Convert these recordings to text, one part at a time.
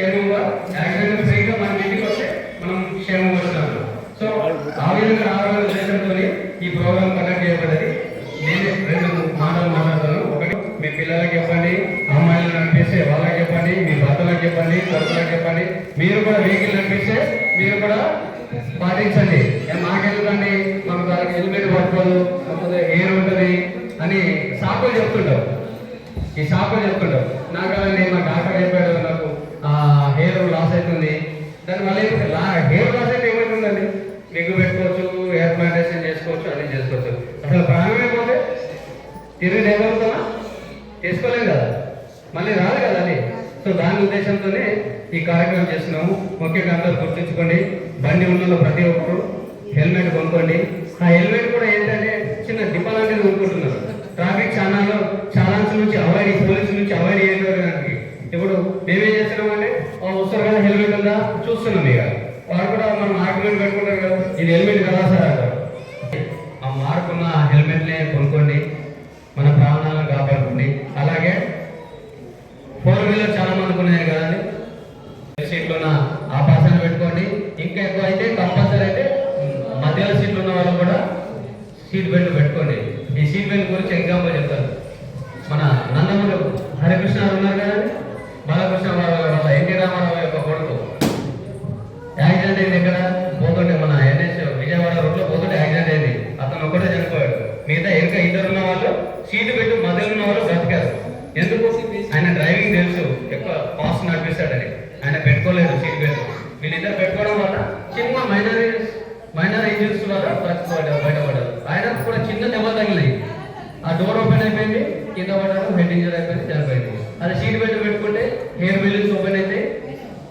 క్షేమంగా యాక్సిడెంట్ ఫ్రీగా మన ఇంటికి వస్తే మనం క్షేమంగా వస్తాము. సో ఆ విధంగా ఆరోగ్య ఉద్దేశంతో ఈ ప్రోగ్రామ్ కండక్ట్ చేయబడ్డది. నేను రెండు మాటలు మాట్లాడతాను. ఒకటి మీ పిల్లలకి చెప్పండి అమ్మాయిలను నడిపిస్తే వాళ్ళకి చెప్పండి మీ భర్తలకు చెప్పండి కొడుకులకు చెప్పండి. మీరు కూడా వెహికల్ నడిపిస్తే మీరు కూడా పాటించండి. మాకెళ్ళండి మాకెందుకండి? దానికి హెల్మెట్ పట్టుకోదు లేకపోతే ఎయిర్ ఉంటుంది అని సాకులు చెప్తుంటావు. ఈ సాకులు చెప్తుంటావు. నాకు అలాంటి మా డాక్టర్ చెప్పాడు నాకు హెయిర్ లాస్ అవుతుంది. దాని వల్ల హెయిర్ లాస్ అయితే ఏమవుతుందండి విగ్గు పెట్టుకోవచ్చు హెయిర్ ప్లాంటేషన్ చేసుకోవచ్చు అన్ని చేసుకోవచ్చు. అసలు ప్రాణమే పోతే తిరిగి లేకపోతామా చేసుకోలేం కదా. మళ్ళీ రాదు కదా అది. సో దాని ఉద్దేశంతోనే ఈ కార్యక్రమం చేస్తున్నాము. ముఖ్యంగా అందరూ గుర్తుంచుకోండి బండి ఉన్న ప్రతి ఒక్కరు హెల్మెట్ కొనుక్కోండి. ఆ హెల్మెట్ కూడా ఏంటంటే చిన్న దిప్పలాంటిది కొనుక్కుంటున్నారు. ట్రాఫిక్ ఛానల్లో ఛానల్స్ నుంచి అవాయిడ్ పోలీసు నుంచి అవాయిడ్ చేయడానికి ఇప్పుడు మేమేం చేస్తున్నామంటే "ఆ, వస్తారు కదా హెల్మెట్ ఉందా చూస్తున్నాం ఇక. వాళ్ళు కూడా మనం ఆర్గ్యుమెంట్ పెట్టుకుంటారు కదా. ఇది హెల్మెట్ కదా సార్ అంటారు ఆ మార్కున్న హెల్మెట్లే కొనుక్కోండి. మన ప్రాణాలను కాపాడుకోండి. అలాగే ఫోర్ వీలర్ చాలా మందికి ఉన్నాయి కదండి ఆ ఆపాసన పెట్టుకోండి. ఇంకా ఎక్కువ అయితే కంపల్సరీ అయితే మధ్యలో సీట్లు ఉన్న వాళ్ళు కూడా సీట్ బెల్ట్ పెట్టుకోండి. ఈ సీట్ బెల్ట్ గురించి ఎగ్జాంపుల్ చెప్తాను మన నందమూరి హరికృష్ణ గారు ఉన్నారు కదండి బాలకృష్ణ వాళ్ళ వాళ్ళ ఎన్టీ రామారావు యొక్క కొడుకు యాక్సిడెంట్ అయింది ఇక్కడ పోతుంటే మన ఎన్ఎస్ విజయవాడ రోడ్లో పోతుంటే యాక్సిడెంట్ అయింది అతను ఒక్కటే చనిపోయాడు మిగతా ఇంకా ఇద్దరు ఉన్న వాళ్ళు సీటు పెట్టి మధ్యలో ఉన్న వాళ్ళు బ్రతికారు ఎందుకు ఆయన డ్రైవింగ్ తెలుసు ఎక్కువ ఫాస్ట్ నడిపిస్తాడని ఆయన పెట్టుకోలేదు సీట్ బెల్ట్. వీళ్ళిద్దరు పెట్టుకోవడం వల్ల చిన్న మైనర్ మైనర్ ఇంజరీస్ ద్వారా బ్రతికోవడం బయటపడ్డారు. ఆయన కూడా చిన్న దెబ్బ తగిలినాయి. ఆ డోర్ ఓపెన్ అయిపోయింది కింద పడ్డాడు హెడ్ ఇంజర్ అయిపోయింది చనిపోయింది. అది సీట్ బెల్ట్ పెట్టుకుంటే హెయిర్ బిల్లింగ్స్ ఓపెన్ అయితే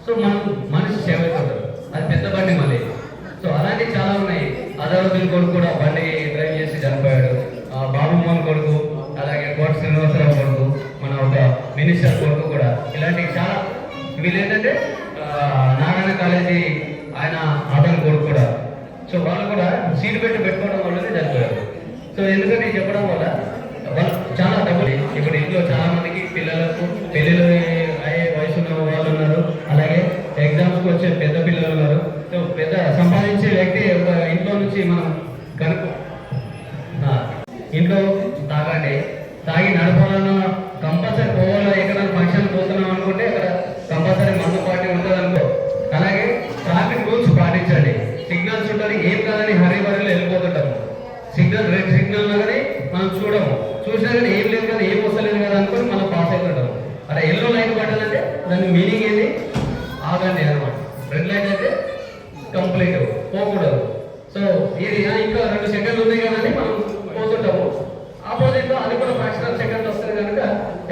సో మనం మనిషి సేవ అయిపోతారు అది పెద్ద బండి మళ్ళీ. సో అలాంటివి చాలా ఉన్నాయి. అదరుద్దీన్ కొడుకు కూడా బండి డ్రైవ్ చేసి చనిపోయాడు. ఆ బాబు మోహన్ కొడుకు అలాగే కోట శ్రీనివాసరావు మినిస్టర్ కొడుకు కూడా ఇలాంటివి చాలా వీళ్ళు ఏంటంటే ఆ, నారాయణ కాలేజీ ఆయన అతని కొడుకు కూడా సో వాళ్ళు కూడా సీట్ పెట్టి పెట్టుకోవడం వల్లనే చనిపోయారు. సో ఎందుకంటే చెప్పడం వల్ల వాళ్ళు చాలా డబ్బులు ఇప్పుడు ఇంట్లో చాలా మందికి పిల్లలకు పెళ్ళిళ్ళు అయ్యే వయసు ఉన్న వాళ్ళు ఉన్నారు. అలాగే ఎగ్జామ్స్కి వచ్చే పెద్ద పిల్లలు ఉన్నారు. సో పెద్ద సంపాదించే వ్యక్తి ఒక ఇంట్లో నుంచి మనం కనుక ఇంట్లో తాగండి. తాగి నడపాలన్నా కంపల్సరీ పోవాలో ఎక్కడ పోతున్నాం అనుకుంటే అక్కడ కంపల్సరీ మందు పార్టీ ఉంటుంది అనుకో అలాగే ట్రాఫిక్ రూల్స్ పాటించండి. సిగ్నల్స్ ఉంటాయి ఏం కాదని హరీ బరీలో వెళ్ళిపోతుంటాము. సిగ్నల్ రెడ్ సిగ్నల్ కానీ మనం చూడము. చూసినా కానీ ఏం లేదు కదా ఏం వస్తలేదు కదా అనుకుని మనం పాస్ అవుతుంటాము అలా ఎల్లో లైన్ పట్టాలంటే దాని మీనింగ్ ఏంది? ఆగండి అనమాట. రెడ్ లైన్ అయితే కంప్లీట్ పోకూడదు. సో ఇది ఇంకా రెండు సెకండ్లు ఉన్నాయి అని మనం పోతుంటాము. ఆపోజిట్లో అది కూడా ఫ్రాక్షన్ సెకండ్ వస్తుంది కనుక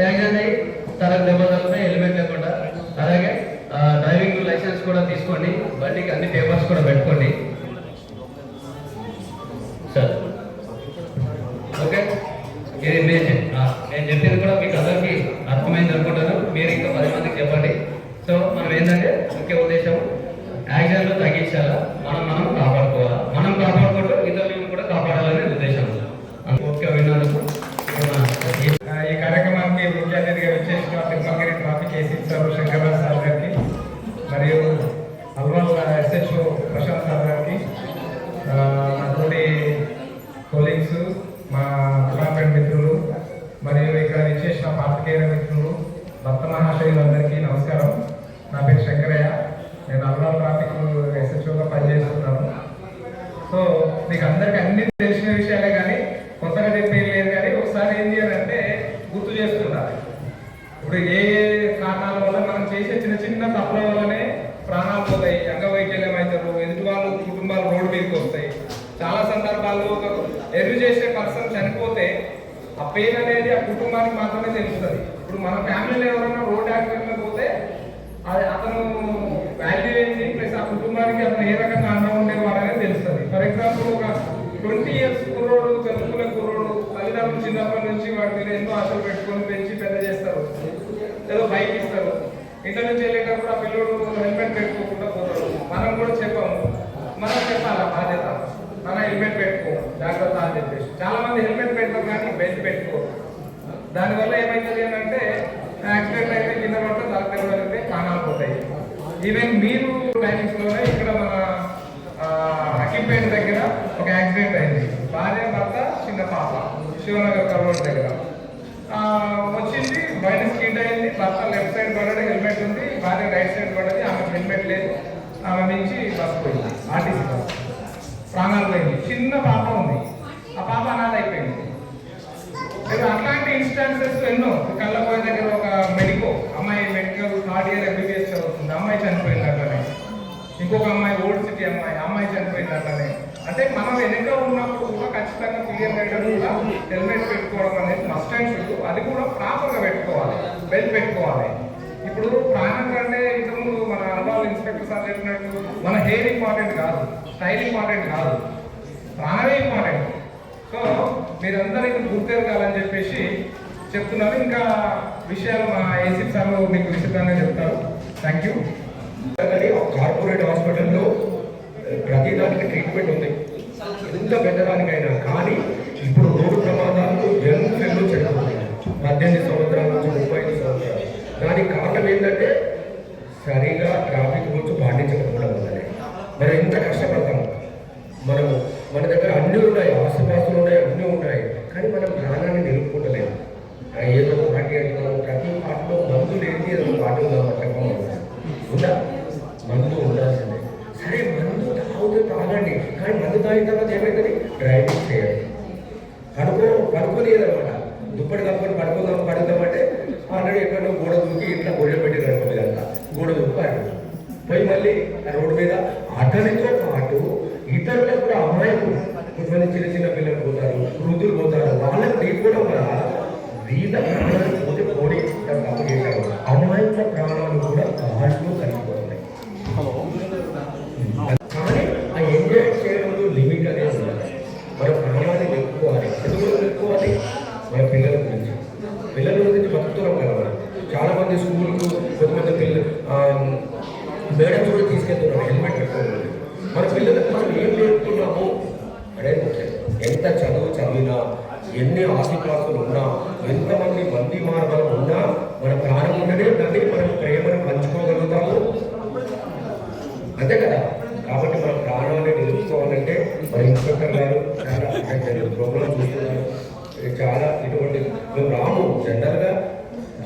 యాక్సిడెంట్ అయ్యి తలకు నిబంధనలపై హెల్మెట్ లేకుండా. అలాగే డ్రైవింగ్ లైసెన్స్ కూడా తీసుకోండి బండికి అన్ని పేపర్స్ కూడా పెట్టుకోండి. సార్. ఓకే? ఇది నేను నేను చెప్పింది కూడా మీకు అందరికీ అర్థమైంది అనుకుంటాను. మీరు ఇంకా పది మందికి చెప్పండి. సో మనం ఏంటంటే ముఖ్య ఉద్దేశం యాక్సిడెంట్లు తగ్గించాలా? మనం మనం కాపాడుకోవాలా మనం కాపాడుకుంటూ ఇతరులను కూడా కాపాడాలనే ఉద్దేశం ఓకే విన్నందుకు ఇప్పుడు మన ఈ- ఆ, ఈ కార్యక్రమానికి ముఖ్య అతిథిగా వచ్చేసిన Tirumalagiri traffic AC sir Sankararao sir గారికి మరియు అల్వాల్ ఎస్హెచ్ఓ ప్రశాంత్ సార్ గారికి ఆ, నా తోటి కొలీగ్స్ మా డిపార్ట్మెంట్ మిత్రులు మరియు ఇక్కడ విచ్చేసిన పాత్రికేయ మిత్రులు భక్త మహాశయులందరికీ నమస్కారం. నా పేరు శంకరయ్య. నేను అల్వాల్ ట్రాఫిక్ ఎస్హెచ్ఓగా పనిచేస్తున్నాను. సో మీకు అందరికీ అన్ని తెలిసిన విషయాలే కానీ కొత్తగా చెప్పేది లేదు కానీ ఒకసారి ఏం చేయాలంటే గుర్తు చేసుకుంటారు. ఇప్పుడు ఏ కారణాల వల్ల మనం చేసే చిన్న చిన్న తప్పుల వల్లనే ప్రాణాలు పోతాయి అంగవైకల్యం అవుతారు ఎదుటి వాళ్ళు కుటుంబాలు రోడ్డు మీదకి వస్తాయి చాలా సందర్భాల్లో ఒక ఎర్రు చేసే పర్సన్ చనిపోతే ఆ పెయిన్ అనేది ఆ కుటుంబానికి మాత్రమే తెలుస్తుంది. ఇప్పుడు మన ఫ్యామిలీలో ఎవరైనా రోడ్ యాక్సిడెంట్లో పోతే అది అతను వాల్యూ ఏంటి? ప్లస్ ఆ కుటుంబానికి అతను ఏ రకంగా అన్నం ఉండేవాడు అనేది తెలుస్తుంది. ఫర్ ఎగ్జాంపుల్ ఒక ట్వంటీ ఇయర్స్ కుర్రోడు చదువుకునే కుర్రోడు తల్లిదండ్రులు చిన్నప్పటి నుంచి వాడి మీద ఎన్నో ఆశలు పెట్టుకొని పెంచి పెద్ద చేస్తారు. ఏదో బైక్ ఇస్తారు. ఇంటి నుంచి వెళ్ళేటప్పుడు ఆ పిల్లోడు హెల్మెట్ పెట్టుకోకుండా పోతాడు. మనం కూడా చెప్పాము. మనం చెప్పాలి బాధ్యత? మన హెల్మెట్ పెట్టుకో జాగ్రత్త అని చెప్పేసి చాలా మంది హెల్మెట్ పెట్టరు కానీ బెల్ట్ పెట్టుకో దానివల్ల ఏమైతుంది అని అంటే యాక్సిడెంట్ అయితే కింద పడితే దాని కాణాలు పోతాయి. ఈవెన్ మీరు టైమింగ్స్లోనే ఇక్కడ మన ఆ, దగ్గర ఒక యాక్సిడెంట్ అయింది. భార్య భర్త చిన్న పాప శివనగర్ కల్వర్ దగ్గర. వచ్చింది బయట స్కీట్ అయింది భర్త లెఫ్ట్ సైడ్ పడ్డాడు హెల్మెట్ ఉంది భార్య రైట్ సైడ్ పడ్డది ఆమె హెల్మెట్ లేదు ఆమె నుంచి బస్ పోయింది ఆర్టీసీ బస్. ప్రాణాలు పోయింది. చిన్న పాప ఉంది. ఆ పాప అనాథ అయిపోయింది. ఇన్స్టాన్సెస్ ఎన్నో. కళ్ళపోయే దగ్గర ఒక మెడికో అమ్మాయి మెడికల్ థర్డ్ ఇయర్ ఎంబీబీఎస్ చదువుతుంది. అమ్మాయి చనిపోయింది అట్లనే. ఇంకొక అమ్మాయి ఓల్డ్ సిటీ అమ్మాయి అమ్మాయి చనిపోయింది అట్లనే. అంటే మనం వెనక ఉన్నప్పుడు కూడా ఖచ్చితంగా క్లియర్ రైడర్ కూడా హెల్మెట్ పెట్టుకోవడం అనేది మస్ట్ అండ్ షుడ్ అది కూడా ప్రాపర్గా పెట్టుకోవాలి. బెల్ట్ పెట్టుకోవాలి. ఇప్పుడు ప్రాణం కంటే ఇంతకుముందు మన అనుభవాలు ఇన్స్పెక్టర్ సార్ చెప్పినట్టు మన హెయిర్ ఇంపార్టెంట్ కాదు. స్టైల్ ఇంపార్టెంట్ కాదు. ప్రాణమే ఇంపార్టెంట్ సో మీరందరూ ఇది గుర్తెరగాలని చెప్పేసి చెప్తున్నారు ఇంకా విషయాలు మా ఏసీ సార్ మీకు విస్తృతంగా చెప్తారు. థ్యాంక్ యూ కార్పొరేట్ హాస్పిటల్లో ప్రతి దానికి ట్రీట్మెంట్ ఉంది. ఎంత పెద్దదానికైనా కానీ ఇప్పుడు రోడ్డు ప్రమాదాలు యంగ్ పిల్లలు చనిపోతున్నాయి పద్దెనిమిది సంవత్సరాల నుంచి ముప్పై ఐదు సంవత్సరాలు. దానికి కారణం ఏంటంటే సరిగా ట్రాఫిక్ రూల్స్ పాటించకపోవడం వల్లనే. మనం ఎంత కష్టపడతాం? మనము మన దగ్గర అన్నీ ఉన్నాయి. ఆస్తుపాస్తులు దుప్పటి కప్పుకొని నిలుపుకోవాలంటే మరి ఇన్స్పెక్టర్ గారు చాలా ప్రోగ్రామ్ చూస్తున్నారు. చాలా ఇటువంటి మేము రాము జనరల్గా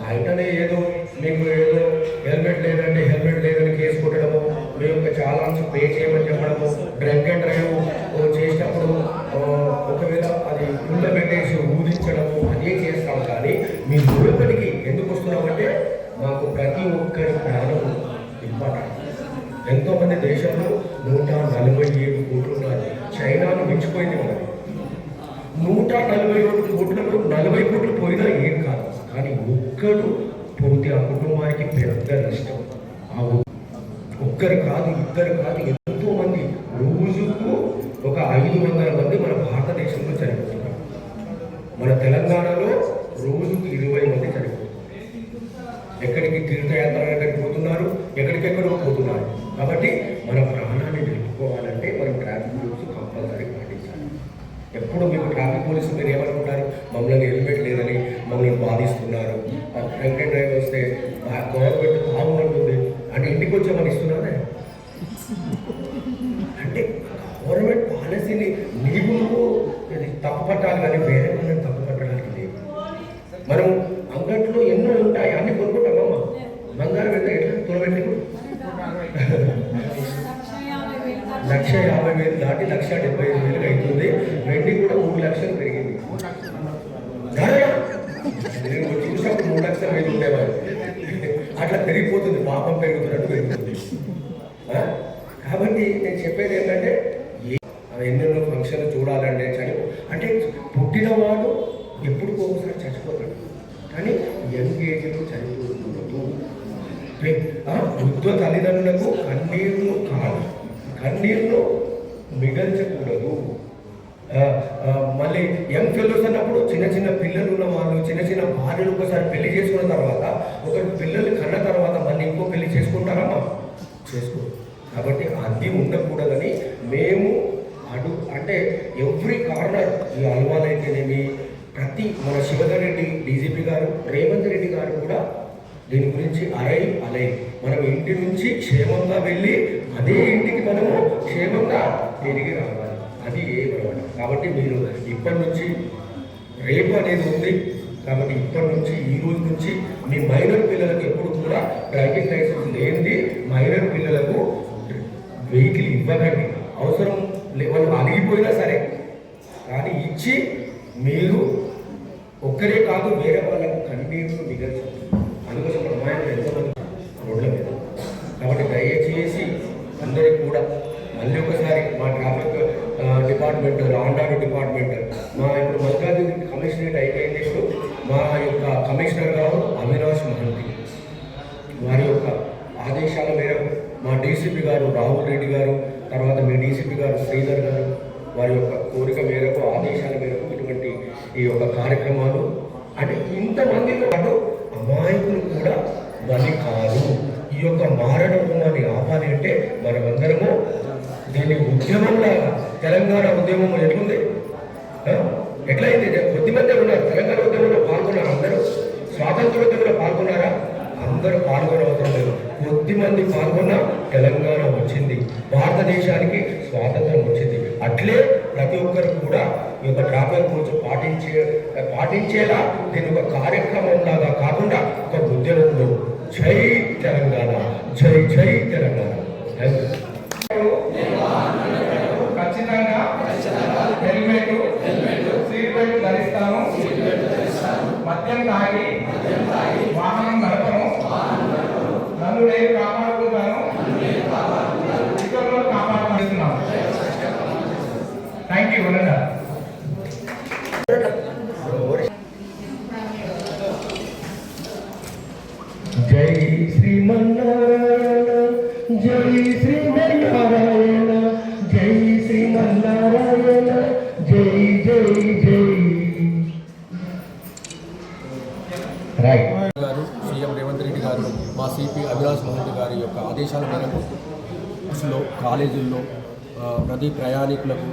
ఆయననే ఏదో మీకు ఏదో హెల్మెట్ లేదంటే హెల్మెట్ లేదని కేసు కొట్టడము మేము యొక్క చాలా పే చేయమని చెప్పడము డ్రంక్ అండ్ డ్రైవ్ చేసినప్పుడు ఒకవేళ అది పుల్ల పెట్టేసి ఊదించడము అదే చేస్తాం. కానీ మీ లోపలికి ఎందుకు వస్తున్నామంటే మాకు ప్రతి ఒక్కరి ప్రాణం ఇంపార్టెంట్. ఎంతో మంది దేశంలో నూట నలభై ఏడు చైనాను మనది నూట నలభై ఏడు కోట్లలో నలభై కోట్లు పోయినా ఏం కాదు. కానీ ఒక్కడు పోతే ఆ కుటుంబానికి పెద్ద నష్టం. ఆ ఒక్కరు కాదు ఇద్దరు కాదు ఎంతో మంది రోజుకు ఒక ఐదు వందల మంది మన భారతదేశంలో చనిపోతున్నారు. మన తెలంగాణలో రోజుకు ఇరవై మంది చనిపోతున్నారు. ఎక్కడికి తీర్థయాత్రలకు పోతున్నారు ఎక్కడికెక్కడో పోతున్నారు. కాబట్టి మన ప్రాణాన్ని నిలుపుకోవాలంటే మనం ట్రాఫిక్ రూల్స్ కంపల్సరీ ఎప్పుడు మీకు ట్రాఫిక్ పోలీసులు మీరు ఏమనుకుంటారు? మమ్మల్ని హెల్మెట్ లేదని మమ్మల్ని బాధిస్తున్నారు. డ్రంక్ అండ్ డ్రైవ్ వస్తే గవర్నమెంట్ బాగుంటుంది అంటే ఇంటికి వచ్చే మనం ఇస్తున్నారే? అంటే గవర్నమెంట్ పాలసీని ఇది తప్పు పట్టాలి కానీ వేరే వాళ్ళని తప్పు పట్టడానికి లేదు. మనం అంగట్లో ఎన్నో ఉంటాయి అన్ని కొనుక్కుంటామమ్మా బంగారం ఎంత? ఎట్లా? తులబెట్టి లక్ష యాభై వేలు దాటి లక్ష డెబ్బై ఐదు వేలు అవుతుంది వెండి కూడా మూడు లక్షలు పెరిగింది ధర? నేను చూసినప్పుడు మూడు లక్షల వేలు ఉండేవారు అట్లా పెరిగిపోతుంది పాపం పెరుగుతున్నట్టు పెరుగుతుంది కాబట్టి నేను చెప్పేది ఏంటంటే ఎన్నెన్నో ఫంక్షన్లు చూడాలంటే చనిపో అంటే పుట్టినవాడు ఎప్పుడు ఒకసారి చచ్చిపోతాడు. కానీ యంగ్ ఏజ్లో చనిపోకూడదు. వృద్ధ తల్లిదండ్రులకు కన్నీళ్ళు కాదు కన్నీరును మిగల్చకూడదు. మళ్ళీ యంగ్ ఫెలోస్ అన్నప్పుడు చిన్న చిన్న పిల్లలు ఉన్న వాళ్ళు చిన్న చిన్న భార్యలు ఒకసారి పెళ్ళి చేసుకున్న తర్వాత ఒకరి పిల్లలు కన్న తర్వాత మళ్ళీ ఇంకో పెళ్ళి చేసుకుంటారమ్మా చేసుకో కాబట్టి అది ఉండకూడదని మేము అడు అంటే ఎవ్రీ కార్నర్ ఈ అల్వాలైతేనేమి ప్రతి మన శివధర్ రెడ్డి డీజీపీ గారు రేవంత్ రెడ్డి గారు కూడా దీని గురించి అరై అలై మనం ఇంటి నుంచి క్షేమంగా వెళ్ళి అదే ఇంటికి మనము క్షేమంగా తిరిగి రావాలి అది ఏమన్నమాట కాబట్టి మీరు ఇప్పటి నుంచి రేపు అనేది ఉంది. కాబట్టి ఇప్పటి నుంచి ఈ రోజు నుంచి మీ మైనర్ పిల్లలకు ఎప్పుడు కూడా డ్రైవింగ్ లైసెన్స్ లేనిది మైనర్ పిల్లలకు వెహికల్ ఇవ్వకండి. అవసరం లే- వాళ్ళు అలిగిపోయినా సరే. కానీ ఇచ్చి మీరు ఒక్కరే కాదు వేరే వాళ్ళకు కన్నీరు మిగల్చాలి అందుకోసం అమ్మాయిలు ఎంతమంది రోడ్ల మీద కాబట్టి దయచేసి అందరికీ కూడా మళ్ళీ ఒకసారి మా ట్రాఫిక్ ఆ, department law and order department మా ఇప్పుడు మల్కాజ్గిరి కమిషనరేట్ అయిపోయింది ఇప్పుడు మా యొక్క కమిషనర్ గారు అవినాష్ మహంతి వారి యొక్క ఆదేశాల మేరకు మా డీసీపీ గారు రాహుల్ రెడ్డి గారు తర్వాత మీ డీసీపీ గారు శ్రీధర్ గారు వారి యొక్క కోరిక మేరకు ఆదేశాల మేరకు ఇటువంటి ఈ యొక్క కార్యక్రమాలు. అంటే ఇంతమందితో పాటు అమాయకులు కూడా బలి కాదు. ఈ యొక్క మారణ హోమాన్ని ఆపాలి అంటే మనమందరము దీన్ని ఉద్యమంలా తెలంగాణ ఉద్యమం ఎట్లుంది? ఎట్లయింది? కొద్దిమంది ఉన్నారు. తెలంగాణ ఉద్యమంలో పాల్గొన్నారు అందరూ. స్వాతంత్ర ఉద్యమంలో పాల్గొన్నారా? అందరూ పాల్గొనవసరం లేదు. కొద్ది మంది పాల్గొన్న తెలంగాణ వచ్చింది. భారతదేశానికి స్వాతంత్రం వచ్చింది. అట్లే ప్రతి ఒక్కరు కూడా ఈ యొక్క ట్రాఫిక్ రూల్స్ పాటించే పాటించేలా దీని ఒక కార్యక్రమం లాగా కాకుండా ఒక ఉద్యమంలో. జై తెలంగాణ జై జై తెలంగాణ. ఖచ్చితంగా హెల్మెట్ సీట్ బెల్ట్ ధరిస్తాను. మద్యం తాగి వాహనం నడపను నేను కాపాడుకుంటాను. ఇతరులను కాపాడుతున్నాను థ్యాంక్ యూ వరంగా ఆదేశాల మేరకు బస్సులో కాలేజీల్లో ప్రతి ప్రయాణికులకు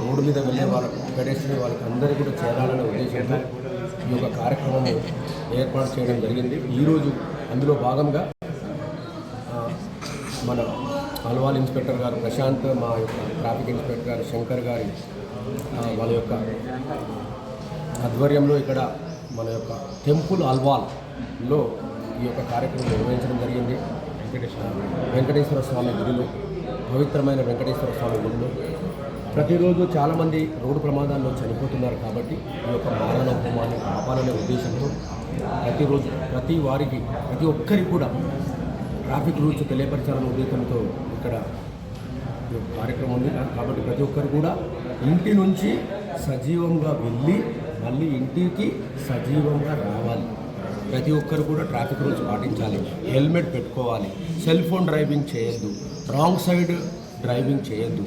రోడ్డు మీద వెళ్ళే వాళ్ళకు గడేసిన వాళ్ళకి అందరికీ కూడా చేరాలనే ఉద్దేశంతో ఈ యొక్క కార్యక్రమాన్ని ఏర్పాటు చేయడం జరిగింది. ఈరోజు అందులో భాగంగా మన అల్వాల్ ఇన్స్పెక్టర్ గారు ప్రశాంత్ మా యొక్క ట్రాఫిక్ ఇన్స్పెక్టర్ గారు శంకర్ గారి వాళ్ళ యొక్క ఆధ్వర్యంలో ఇక్కడ మన యొక్క టెంపుల్ అల్వాల్లో ఈ యొక్క కార్యక్రమం నిర్వహించడం జరిగింది. వెంకటేశ్వర స్వామి. గుడిలో పవిత్రమైన వెంకటేశ్వర స్వామి గుడిలో ప్రతిరోజు చాలామంది రోడ్డు ప్రమాదాల్లో చనిపోతున్నారు కాబట్టి ఈ యొక్క మారణ హోమాన్ని ఆపాలనే ఉద్దేశంతో ప్రతిరోజు ప్రతి వారికి ప్రతి ఒక్కరికి కూడా ట్రాఫిక్ రూల్స్ తెలియపరచాలనే ఉద్దేశంతో ఇక్కడ కార్యక్రమం ఉంది. కాబట్టి ప్రతి ఒక్కరు కూడా ఇంటి నుంచి సజీవంగా వెళ్ళి మళ్ళీ ఇంటికి సజీవంగా రావాలి. ప్రతి ఒక్కరు కూడా ట్రాఫిక్ రూల్స్ పాటించాలి. హెల్మెట్ పెట్టుకోవాలి. సెల్ ఫోన్ డ్రైవింగ్ చేయొద్దు. రాంగ్ సైడ్ డ్రైవింగ్ చేయొద్దు.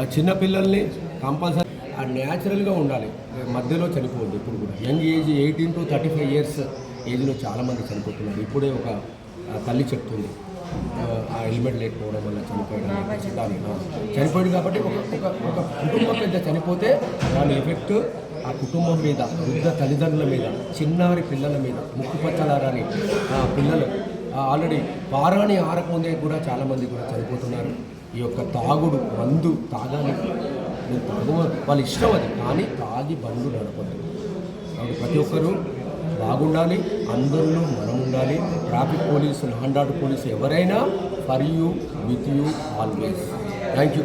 ఆ చిన్నపిల్లల్ని కంపల్సరీ ఆ న్యాచురల్గా ఉండాలి. మధ్యలో చనిపోవద్దు ఇప్పుడు కూడా. Young age eighteen to thirty five years ఏజ్లో చాలామంది చనిపోతున్నారు. ఇప్పుడే ఒక తల్లి చెప్తుంది. ఆ, హెల్మెట్ లేకపోవడం వల్ల చనిపోయడం చనిపోయింది చనిపోయాడు కాబట్టి ఒక ఒక ఒక కుటుంబం పెద్ద చనిపోతే దాని ఎఫెక్ట్ ఆ కుటుంబం మీద వృద్ధ తల్లిదండ్రుల మీద చిన్నారి పిల్లల మీద ముక్కుపచ్చలారాని ఆ పిల్లలు ఆల్రెడీ వారాన్ని ఆరకముందే కూడా చాలామంది కూడా చనిపోతున్నారు. ఈ యొక్క తాగుడు మందు తాగాలి. నేను తాగు వాళ్ళ ఇష్టం అది కానీ తాగి బంధు నడపదు కాబట్టి ప్రతి ఒక్కరూ బాగుండాలి అందరిలో మనం ఉండాలి ట్రాఫిక్ పోలీసు నాన్ ఆర్డర్ పోలీసు ఎవరైనా for you with you always. Thank you.